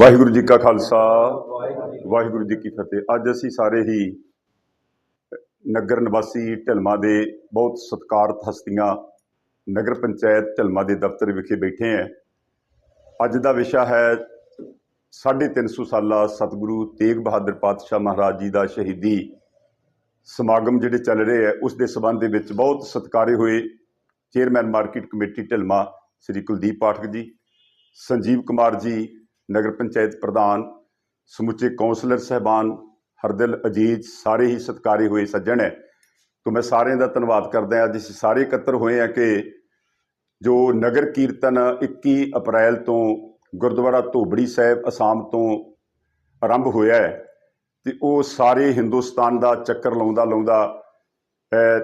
ਵਾਹਿਗੁਰੂ ਜੀ ਕਾ ਖਾਲਸਾ, ਵਾਹਿਗੁਰੂ ਜੀ ਕੀ ਫਤਿਹ। ਅੱਜ ਅਸੀਂ ਸਾਰੇ ਹੀ ਨਗਰ ਨਿਵਾਸੀ ਢਲਮਾ ਦੇ ਬਹੁਤ ਸਤਿਕਾਰਤ ਹਸਤੀਆਂ ਨਗਰ ਪੰਚਾਇਤ ਢਲਮਾ ਦੇ ਦਫ਼ਤਰ ਵਿਖੇ ਬੈਠੇ ਹਾਂ। ਅੱਜ ਦਾ ਵਿਸ਼ਾ ਹੈ 350 ਸਾਲਾ ਸਤਿਗੁਰੂ ਤੇਗ ਬਹਾਦਰ ਪਾਤਸ਼ਾਹ ਮਹਾਰਾਜ ਜੀ ਦਾ ਸ਼ਹੀਦੀ ਸਮਾਗਮ ਜਿਹੜੇ ਚੱਲ ਰਹੇ ਹੈ, ਉਸ ਦੇ ਸਬੰਧ ਦੇ ਵਿੱਚ ਬਹੁਤ ਸਤਿਕਾਰੇ ਹੋਏ ਚੇਅਰਮੈਨ ਮਾਰਕੀਟ ਕਮੇਟੀ ਢਲਮਾ ਸ੍ਰੀ ਕੁਲਦੀਪ ਪਾਠਕ ਜੀ, ਸੰਜੀਵ ਕੁਮਾਰ ਜੀ ਨਗਰ ਪੰਚਾਇਤ ਪ੍ਰਧਾਨ ਸਮੁੱਚੇ ਕੌਂਸਲਰ ਸਹਿਬਾਨ ਹਰਦਿਲ ਅਜੀਜ਼ ਸਾਰੇ ਹੀ ਸਤਿਕਾਰੇ ਹੋਏ ਸੱਜਣ ਹੈ। ਤੋਂ ਮੈਂ ਸਾਰਿਆਂ ਦਾ ਧੰਨਵਾਦ ਕਰਦਾ ਅੱਜ ਅਸੀਂ ਸਾਰੇ ਇਕੱਤਰ ਹੋਏ ਹਾਂ ਕਿ ਜੋ ਨਗਰ ਕੀਰਤਨ 21 ਅਪ੍ਰੈਲ ਤੋਂ ਗੁਰਦੁਆਰਾ ਧੋਬੜੀ ਸਾਹਿਬ ਅਸਾਮ ਤੋਂ ਆਰੰਭ ਹੋਇਆ ਹੈ ਤੇ ਉਹ ਸਾਰੇ ਹਿੰਦੁਸਤਾਨ ਦਾ ਚੱਕਰ ਲਾਉਂਦਾ ਲਾਉਂਦਾ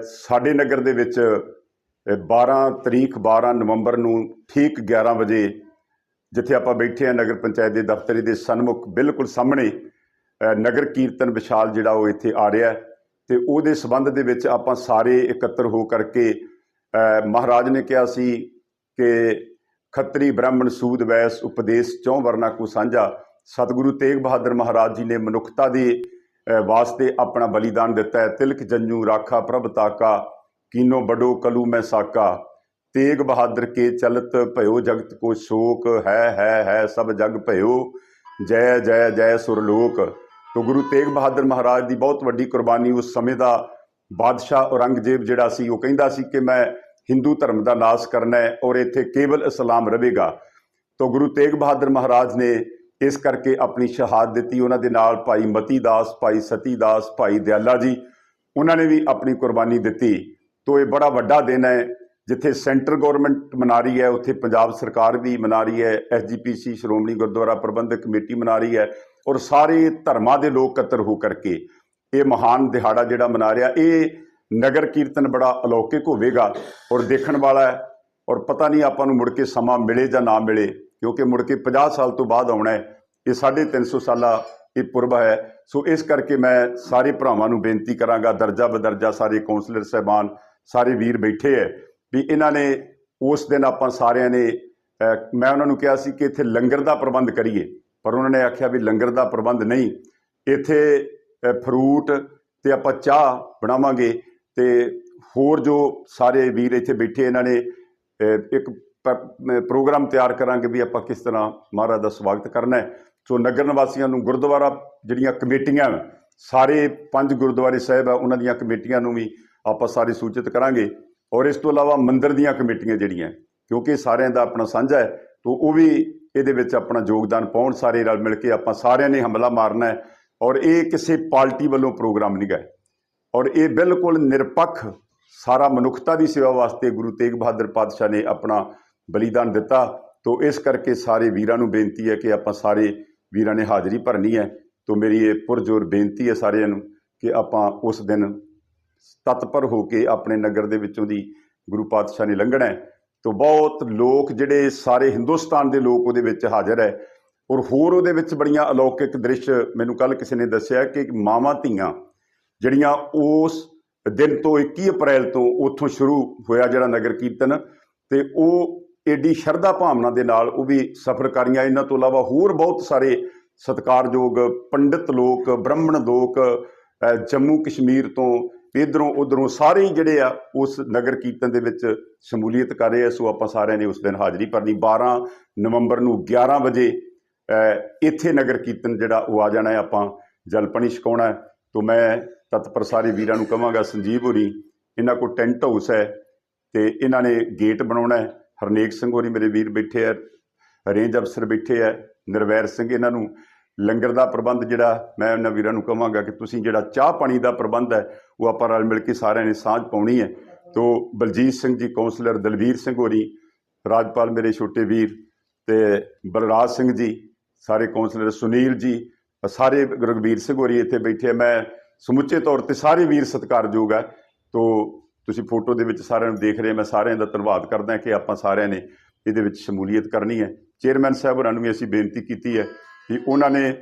ਸਾਡੇ ਨਗਰ ਦੇ ਵਿੱਚ ਅਹ, 12 ਤਰੀਕ 12 ਨਵੰਬਰ ਨੂੰ ਠੀਕ 11 ਵਜੇ ਜਿੱਥੇ ਆਪਾਂ ਬੈਠੇ ਹਾਂ ਨਗਰ ਪੰਚਾਇਤ ਦੇ ਦਫ਼ਤਰ ਦੇ ਸਨਮੁਖ ਬਿਲਕੁਲ ਸਾਹਮਣੇ ਨਗਰ ਕੀਰਤਨ ਵਿਸ਼ਾਲ ਜਿਹੜਾ ਉਹ ਇੱਥੇ ਆ ਰਿਹਾ ਹੈ ਤੇ ਉਹਦੇ ਸਬੰਧ ਦੇ ਵਿੱਚ ਆਪਾਂ ਸਾਰੇ ਇਕੱਤਰ ਹੋ ਕਰਕੇ ਮਹਾਰਾਜ ਨੇ ਕਿਹਾ ਸੀ ਕਿ ਖੱਤਰੀ ਬ੍ਰਾਹਮਣ ਸੂਦ ਵੈਸ ਉਪਦੇਸ਼ ਚੌ ਵਰਨਾ ਕੋ ਸਾਂਝਾ। ਸਤਿਗੁਰੂ ਤੇਗ ਬਹਾਦਰ ਮਹਾਰਾਜ ਜੀ ਨੇ ਮਨੁੱਖਤਾ ਦੇ ਵਾਸਤੇ ਆਪਣਾ ਬਲੀਦਾਨ ਦਿੱਤਾ ਹੈ। ਤਿਲਕ ਜੰਜੂ ਰਾਖਾ ਪ੍ਰਭ ਤਾਕਾ, ਕੀਨੋ ਬਡੋ ਕਲੂ ਮੈਂ ਸਾਕਾ। ਤੇਗ ਬਹਾਦਰ ਕੇ ਚਲਤ ਭਇਓ ਜਗਤ ਕੋ ਸ਼ੋਕ, ਹੈ ਹੈ ਹੈ, ਸਭ ਜਗ ਭਇਓ, ਜੈ ਜੈ ਜੈ ਸੁਰਲੋਕ ਤੋ ਗੁਰੂ ਤੇਗ ਬਹਾਦਰ ਮਹਾਰਾਜ ਦੀ ਬਹੁਤ ਵੱਡੀ ਕੁਰਬਾਨੀ ਉਸ ਸਮੇਂ ਦਾ ਬਾਦਸ਼ਾਹ ਔਰੰਗਜ਼ੇਬ ਜਿਹੜਾ ਸੀ, ਉਹ ਕਹਿੰਦਾ ਸੀ ਕਿ ਮੈਂ ਹਿੰਦੂ ਧਰਮ ਦਾ ਨਾਸ਼ ਕਰਨਾ ਹੈ ਔਰ ਇੱਥੇ ਕੇਵਲ ਇਸਲਾਮ ਰਹੇਗਾ। ਤੋ ਗੁਰੂ ਤੇਗ ਬਹਾਦਰ ਮਹਾਰਾਜ ਨੇ ਇਸ ਕਰਕੇ ਆਪਣੀ ਸ਼ਹਾਦਤ ਦਿੱਤੀ। ਉਹਨਾਂ ਦੇ ਨਾਲ ਭਾਈ ਮਤੀ ਦਾਸ, ਭਾਈ ਸਤੀ ਦਾਸ, ਭਾਈ ਦਿਆਲਾ ਜੀ, ਉਹਨਾਂ ਨੇ ਵੀ ਆਪਣੀ ਕੁਰਬਾਨੀ ਦਿੱਤੀ। ਤੋ ਇਹ ਬੜਾ ਵੱਡਾ ਦਿਨ ਹੈ। ਜਿੱਥੇ ਸੈਂਟਰ ਗਵਰਨਮੈਂਟ ਮਨਾ ਰਹੀ ਹੈ, ਉੱਥੇ ਪੰਜਾਬ ਸਰਕਾਰ ਵੀ ਮਨਾ ਰਹੀ ਹੈ ਐਸਜੀਪੀਸੀ ਸ਼੍ਰੋਮਣੀ ਗੁਰਦੁਆਰਾ ਪ੍ਰਬੰਧਕ ਕਮੇਟੀ ਮਨਾ ਰਹੀ ਹੈ ਔਰ ਸਾਰੇ ਧਰਮਾਂ ਦੇ ਲੋਕ ਇਕੱਤਰ ਹੋ ਕਰਕੇ ਇਹ ਮਹਾਨ ਦਿਹਾੜਾ ਜਿਹੜਾ ਮਨਾ ਰਿਹਾ, ਇਹ ਨਗਰ ਕੀਰਤਨ ਬੜਾ ਅਲੌਕਿਕ ਹੋਵੇਗਾ ਔਰ ਦੇਖਣ ਵਾਲਾ ਹੈ ਔਰ ਪਤਾ ਨਹੀਂ ਆਪਾਂ ਨੂੰ ਮੁੜ ਕੇ ਸਮਾਂ ਮਿਲੇ ਜਾਂ ਨਾ ਮਿਲੇ, ਕਿਉਂਕਿ ਮੁੜ ਕੇ 50 ਸਾਲ ਤੋਂ ਬਾਅਦ ਆਉਣਾ ਹੈ, ਇਹ 350 ਸਾਲਾ ਇਹ ਪੁਰਬ ਹੈ। ਸੋ ਇਸ ਕਰਕੇ ਮੈਂ ਸਾਰੇ ਭਰਾਵਾਂ ਨੂੰ ਬੇਨਤੀ ਕਰਾਂਗਾ ਦਰਜਾ ਬਦਰਜਾ ਸਾਰੇ ਕੌਂਸਲਰ, ਸਹਿਬਾਨ, ਸਾਰੇ ਵੀਰ ਬੈਠੇ ਹੈ ਵੀ ਇਹਨਾਂ ਨੇ ਉਸ ਦਿਨ ਆਪਾਂ ਸਾਰਿਆਂ ਨੇ ਮੈਂ ਉਹਨਾਂ ਨੂੰ ਕਿਹਾ ਸੀ ਕਿ ਇੱਥੇ ਲੰਗਰ ਦਾ ਪ੍ਰਬੰਧ ਕਰੀਏ, ਪਰ ਉਹਨਾਂ ਨੇ ਆਖਿਆ ਵੀ ਲੰਗਰ ਦਾ ਪ੍ਰਬੰਧ ਨਹੀਂ। ਇੱਥੇ ਫਰੂਟ ਤੇ ਆਪਾਂ ਚਾਹ ਬਣਾਵਾਂਗੇ ਤੇ ਹੋਰ ਜੋ ਸਾਰੇ ਵੀਰ ਇੱਥੇ ਬੈਠੇ ਇਹਨਾਂ ਨੇ ਇੱਕ ਪ- ਪ੍ਰੋਗਰਾਮ ਤਿਆਰ ਕਰਾਂਗੇ ਵੀ ਆਪਾਂ ਕਿਸ ਤਰ੍ਹਾਂ ਮਹਾਰਾਜ ਦਾ ਸਵਾਗਤ ਕਰਨਾ ਹੈ। ਸੋ ਨਗਰ ਨਿਵਾਸੀਆਂ ਨੂੰ ਗੁਰਦੁਆਰਾ ਜਿਹੜੀਆਂ ਕਮੇਟੀਆਂ, ਸਾਰੇ ਪੰਜ ਗੁਰਦੁਆਰੇ ਸਾਹਿਬ ਆ, ਉਹਨਾਂ ਦੀਆਂ ਕਮੇਟੀਆਂ ਨੂੰ ਵੀ ਆਪਾਂ ਸਾਰੇ ਸੂਚਿਤ ਕਰਾਂਗੇ। ਔਰ ਇਸ ਤੋਂ ਇਲਾਵਾ ਮੰਦਿਰ ਦੀਆਂ ਕਮੇਟੀਆਂ ਜਿਹੜੀਆਂ, ਕਿਉਂਕਿ ਸਾਰਿਆਂ ਦਾ ਆਪਣਾ ਸਾਂਝਾ ਹੈ, ਤੋਂ ਉਹ ਵੀ ਇਹਦੇ ਵਿੱਚ ਆਪਣਾ ਯੋਗਦਾਨ ਪਾਉਣ, ਸਾਰੇ ਰਲ ਮਿਲ ਕੇ ਆਪਾਂ ਸਾਰਿਆਂ ਨੇ ਹਮਲਾ ਮਾਰਨਾ ਹੈ, ਔਰ ਇਹ ਕਿਸੇ ਪਾਰਟੀ ਵੱਲੋਂ ਪ੍ਰੋਗਰਾਮ ਨਹੀਂ ਗਾ ਔਰ ਇਹ ਬਿਲਕੁਲ ਨਿਰਪੱਖ, ਸਾਰਾ ਮਨੁੱਖਤਾ ਦੀ ਸੇਵਾ ਵਾਸਤੇ ਗੁਰੂ ਤੇਗ ਬਹਾਦਰ ਪਾਤਸ਼ਾਹ ਨੇ ਆਪਣਾ ਬਲੀਦਾਨ ਦਿੱਤਾ, ਤੋਂ ਇਸ ਕਰਕੇ ਸਾਰੇ ਵੀਰਾਂ ਨੂੰ ਬੇਨਤੀ ਹੈ ਕਿ ਆਪਾਂ ਸਾਰੇ ਵੀਰਾਂ ਨੇ ਹਾਜ਼ਰੀ ਭਰਨੀ ਹੈ। ਤੋਂ ਮੇਰੀ ਇਹ ਪੁਰਜੋਰ ਬੇਨਤੀ ਹੈ ਸਾਰਿਆਂ ਨੂੰ ਕਿ ਆਪਾਂ ਉਸ ਦਿਨ ਤਤਪਰ ਹੋ ਕੇ ਆਪਣੇ ਨਗਰ ਦੇ ਵਿੱਚੋਂ ਦੀ ਗੁਰੂ ਪਾਤਸ਼ਾਹ ਨੇ ਲੰਘਣਾ ਹੈ, ਤੋਂ ਬਹੁਤ ਲੋਕ ਜਿਹੜੇ ਸਾਰੇ ਹਿੰਦੁਸਤਾਨ ਦੇ ਲੋਕ ਉਹਦੇ ਵਿੱਚ ਹਾਜ਼ਰ ਹੈ। ਔਰ ਹੋਰ ਉਹਦੇ ਵਿੱਚ ਬੜੀਆਂ ਅਲੌਕਿਕ ਦ੍ਰਿਸ਼ ਮੈਨੂੰ ਕੱਲ ਕਿਸੇ ਨੇ ਦੱਸਿਆ ਕਿ ਮਾਵਾਂ ਧੀਆਂ ਜਿਹੜੀਆਂ ਉਸ ਦਿਨ ਤੋਂ 21 ਅਪ੍ਰੈਲ ਤੋਂ ਉੱਥੋਂ ਸ਼ੁਰੂ ਹੋਇਆ ਜਿਹੜਾ ਨਗਰ ਕੀਰਤਨ, ਤੇ ਉਹ ਏਡੀ ਸ਼ਰਧਾ ਭਾਵਨਾ ਦੇ ਨਾਲ ਉਹ ਵੀ ਸਫ਼ਰ ਕਰੀਆਂ। ਇਹਨਾਂ ਤੋਂ ਇਲਾਵਾ ਹੋਰ ਬਹੁਤ ਸਾਰੇ ਸਤਿਕਾਰਯੋਗ ਪੰਡਿਤ ਲੋਕ, ਬ੍ਰਾਹਮਣ ਲੋਕ ਜੰਮੂ ਕਸ਼ਮੀਰ ਤੋਂ ਇਧਰੋਂ ਉਧਰੋਂ ਸਾਰੇ ਹੀ ਜਿਹੜੇ ਆ ਉਸ ਨਗਰ ਕੀਰਤਨ ਦੇ ਵਿੱਚ ਸ਼ਮੂਲੀਅਤ ਕਰ ਰਹੇ ਆ, ਸੋ ਆਪਾਂ ਸਾਰਿਆਂ ਨੇ ਉਸ ਦਿਨ ਹਾਜ਼ਰੀ ਭਰਨੀ। 12 ਨਵੰਬਰ ਨੂੰ 11 ਵਜੇ ਇੱਥੇ ਨਗਰ ਕੀਰਤਨ ਜਿਹੜਾ ਉਹ ਆ ਜਾਣਾ ਹੈ, ਆਪਾਂ ਜਲਪਣੀ ਛਕਾਉਣਾ ਹੈ। ਤੋਂ ਮੈਂ ਤਤਪਰ ਸਾਰੇ ਵੀਰਾਂ ਨੂੰ ਕਹਾਂਗਾ, ਸੰਜੀਵ ਹੋਰੀ, ਇਹਨਾਂ ਕੋਲ ਟੈਂਟ ਹਾਊਸ ਹੈ ਤੇ ਇਹਨਾਂ ਨੇ ਗੇਟ ਬਣਾਉਣਾ ਹੈ। ਹਰਨੇਕ ਸਿੰਘ ਹੋਰੀ ਮੇਰੇ ਵੀਰ ਬੈਠੇ ਆ ਰੇਂਜ ਅਫਸਰ ਬੈਠੇ ਆ ਨਿਰਵੈਰ ਸਿੰਘ ਇਹਨਾਂ ਨੂੰ ਲੰਗਰ ਦਾ ਪ੍ਰਬੰਧ ਜਿਹੜਾ ਮੈਂ ਉਹਨਾਂ ਵੀਰਾਂ ਨੂੰ ਕਹਾਂਗਾ ਕਿ ਤੁਸੀਂ ਜਿਹੜਾ ਚਾਹ ਪਾਣੀ ਦਾ ਪ੍ਰਬੰਧ ਹੈ, ਉਹ ਆਪਾਂ ਰਲ ਮਿਲ ਕੇ ਸਾਰਿਆਂ ਨੇ ਸਾਂਝ ਪਾਉਣੀ ਹੈ। ਤੋਂ ਬਲਜੀਤ ਸਿੰਘ ਜੀ ਕਾਉਂਸਲਰ ਦਲਵੀਰ ਸਿੰਘ ਹੋਰੀ, ਰਾਜਪਾਲ ਮੇਰੇ ਛੋਟੇ ਵੀਰ ਤੇ ਬਲਰਾਜ ਸਿੰਘ ਜੀ, ਸਾਰੇ ਕਾਉਂਸਲਰ ਸੁਨੀਲ ਜੀ, ਸਾਰੇ ਰਗਵੀਰ ਸਿੰਘ ਹੋਰੀ ਇੱਥੇ ਬੈਠੇ ਆ। ਮੈਂ ਸਮੁੱਚੇ ਤੌਰ ਤੇ ਸਾਰੇ ਵੀਰ ਸਤਿਕਾਰਯੋਗ ਹੈ ਤੋਂ ਤੁਸੀਂ ਫੋਟੋ ਦੇ ਵਿੱਚ ਸਾਰਿਆਂ ਨੂੰ ਦੇਖ ਰਹੇ ਮੈਂ ਸਾਰਿਆਂ ਦਾ ਧੰਨਵਾਦ ਕਰਦਾ ਕਿ ਆਪਾਂ ਸਾਰਿਆਂ ਨੇ ਇਹਦੇ ਵਿੱਚ ਸ਼ਮੂਲੀਅਤ ਕਰਨੀ ਹੈ। ਚੇਅਰਮੈਨ ਸਾਹਿਬ ਹੋਰਾਂ ਨੂੰ ਵੀ ਅਸੀਂ ਬੇਨਤੀ ਕੀਤੀ ਹੈ ਕਿ ਉਹਨਾਂ ਨੇ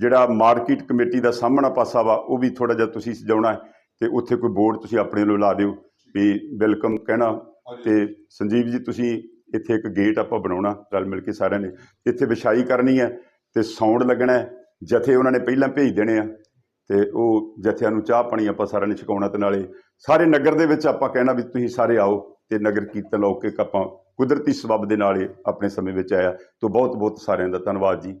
ਜਿਹੜਾ ਮਾਰਕੀਟ ਕਮੇਟੀ ਦਾ ਸਾਹਮਣਾ ਪਾਸਾ ਵਾ ਉਹ ਵੀ ਥੋੜਾ ਜਿਹਾ ਤੁਸੀਂ ਸਜਾਉਣਾ ਹੈ ਤੇ ਉੱਥੇ ਕੋਈ ਬੋਰਡ ਤੁਸੀਂ ਆਪਣੇ ਵੱਲੋਂ ਲਾ ਦਿਓ ਵੀ ਵੈਲਕਮ ਕਹਿਣਾ ਤੇ ਸੰਜੀਵ ਜੀ ਤੁਸੀਂ ਇੱਥੇ ਇੱਕ ਗੇਟ ਆਪਾਂ ਬਣਾਉਣਾ ਰਲ ਮਿਲ ਕੇ ਸਾਰਿਆਂ ਨੇ। ਇੱਥੇ ਵਿਛਾਈ ਕਰਨੀ ਹੈ ਤੇ ਸਾਊਂਡ ਲੱਗਣਾ ਹੈ। ਜਥੇ ਉਹਨਾਂ ਨੇ ਪਹਿਲਾਂ ਭੇਜ ਦੇਣੇ ਆ ਤੇ ਉਹ ਜਥਿਆਂ ਨੂੰ ਚਾਹ ਪਾਣੀ ਆਪਾਂ ਸਾਰਿਆਂ ਨੇ ਛਕਾਉਣਾ ਤੇ ਨਾਲੇ ਸਾਰੇ ਨਗਰ ਦੇ ਵਿੱਚ ਆਪਾਂ ਕਹਿਣਾ ਵੀ ਤੁਸੀਂ ਸਾਰੇ ਆਓ ਤੇ ਨਗਰ ਕੀਰਤਨ ਲਾਓ ਕਿ ਆਪਾਂ ਕੁਦਰਤੀ ਸਬਬ ਦੇ ਨਾਲ ਆਪਣੇ ਸਮੇਂ ਵਿੱਚ ਆਇਆ। ਤੋਂ ਬਹੁਤ ਬਹੁਤ ਸਾਰਿਆਂ ਦਾ ਧੰਨਵਾਦ ਜੀ।